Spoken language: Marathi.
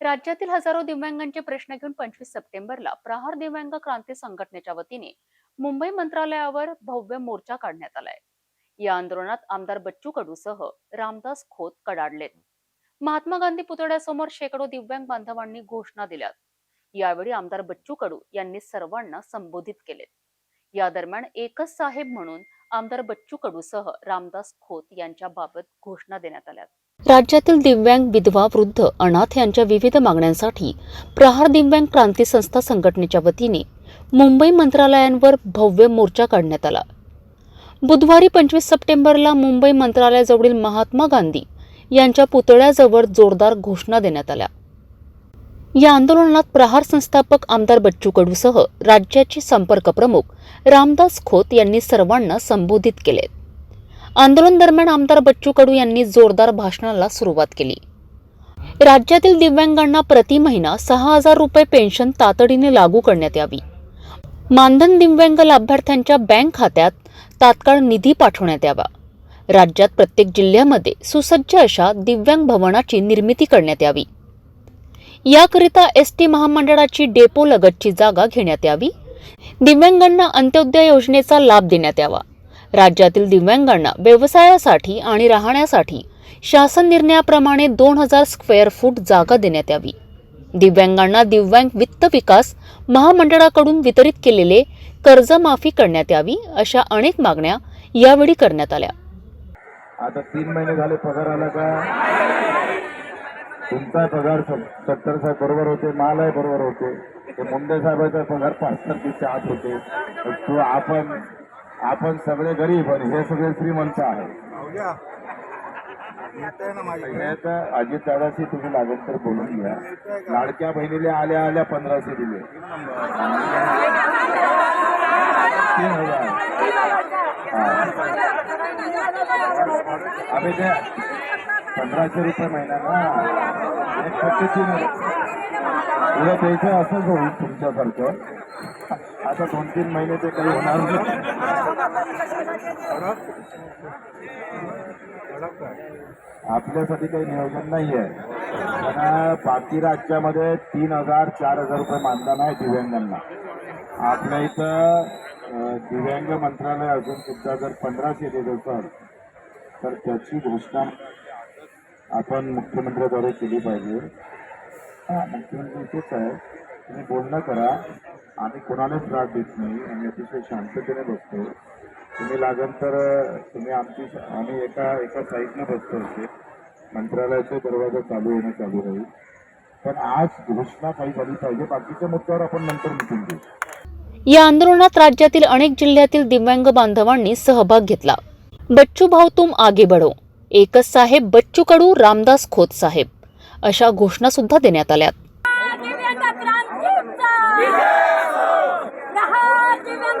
राज्यातील हजारो दिव्यांगांचे प्रश्न घेऊन पंचवीस सप्टेंबरला प्रहार दिव्यांग क्रांती संघटनेच्या वतीने मुंबई मंत्रालयावर भव्य मोर्चा काढण्यात आलाय. या आंदोलनात आमदार बच्चू कडूसह रामदास खोत कडाडलेत. महात्मा गांधी पुतळ्यासमोर शेकडो दिव्यांग बांधवांनी घोषणा दिल्यात. यावेळी आमदार बच्चू कडू यांनी सर्वांना संबोधित केले या दरम्यान एकच साहेब म्हणून आमदार बच्चू कडूसह रामदास खोत यांच्या बाबत घोषणा देण्यात आल्या राज्यातील दिव्यांग विधवा वृद्ध अनाथ यांच्या विविध मागण्यांसाठी प्रहार दिव्यांग क्रांती संस्था संघटनेच्या वतीने मुंबई मंत्रालयांवर भव्य मोर्चा काढण्यात आला. बुधवारी पंचवीस सप्टेंबरला मुंबई मंत्रालयाजवळील महात्मा गांधी यांच्या पुतळ्याजवळ जोरदार घोषणा देण्यात आल्या. या आंदोलनात प्रहार संस्थापक आमदार बच्चू कडूसह राज्याचे संपर्क प्रमुख रामदास खोत यांनी सर्वांना संबोधित केले. आंदोलन दरम्यान आमदार बच्चू कडू यांनी जोरदार भाषणाला सुरुवात केली. राज्यातील दिव्यांगांना प्रति महिना सहा हजार रुपये पेन्शन तातडीने लागू करण्यात यावी. मानधन दिव्यांग लाभार्थ्यांच्या बँक खात्यात तात्काळ निधी पाठवण्यात यावा. राज्यात प्रत्येक जिल्ह्यामध्ये सुसज्ज अशा दिव्यांग भवनाची निर्मिती करण्यात यावी. याकरिता एस टी महामंडळाची डेपो लगतची जागा घेण्यात यावी. दिव्यांगांना अंत्योदय योजनेचा लाभ देण्यात यावा. राज्यातील दिव्यांगांना व्यवसायासाठी आणि राहण्यासाठी शासन निर्णयाप्रमाणे दोन हजार स्क्वेअर फूट जागा देण्यात यावी. दिव्यांगांना दिव्यांग वित्त विकास महामंडळाकडून वितरित केलेले कर्जमाफी करण्यात यावी अशा अनेक मागण्या यावेळी करण्यात आल्या. आता तीन महिने झाले पगार आला का? तुमचा पगार सत्तर साहेब बरोबर होते मालाही बरोबर होते. ते मुंडे साहेबाचा पगार पाच तारखेच्या आत होते. आपण आपण सगळे गरीब आणि हे सगळे श्रीमंत आहे. अजित दादाशी तुम्ही लागेल तर बोलून घ्या. लाडक्या बहिणीला आल्या आल्या पंधराशे दिले. तीन हजार. आम्ही ते पंधराशे रुपये महिना ना? एक फक्त तीन उद्या द्यायचं असंच होईल तुमच्यासारखं. आता दोन तीन महिने ते काही होणार नाही. आपल्यासाठी काही नियोजन नाही आहे पण बाकी राज्यामध्ये तीन हजार चार हजार रुपये मानधन आहे दिव्यांगांना. आपल्या इथं दिव्यांग मंत्रालय अजून सुद्धा जर पंधराशे देत असेल तर त्याची घोषणा आपण मुख्यमंत्र्याद्वारे केली पाहिजे. हा मुख्यमंत्री तेच आहे. तुम्ही बोलणं करा. आम्ही कोणालाच त्रास देत नाही. आम्ही अतिशय शांततेने बसतो. तुम्ही लागेल तर तुम्ही आमची आम्ही एका एका साईडनं बसतो असे. मंत्रालयाचे दरवाजा चालू येणं चालू राहील. पण आज घोषणा काही झाली पाहिजे. बाकीच्या मुद्द्यावर आपण नंतर मिटून घेऊ. या आंदोलनात राज्यातील अनेक जिल्ह्यातील दिव्यांग बांधवांनी सहभाग घेतला. बच्चू भाऊ तुम आगे बढो. एकच साहेब बच्चू कडू रामदास खोत साहेब. अशा घोषणा सुद्धा देण्यात आल्या दिव्यांग क्रांतीचा प्रहार दिव्यांग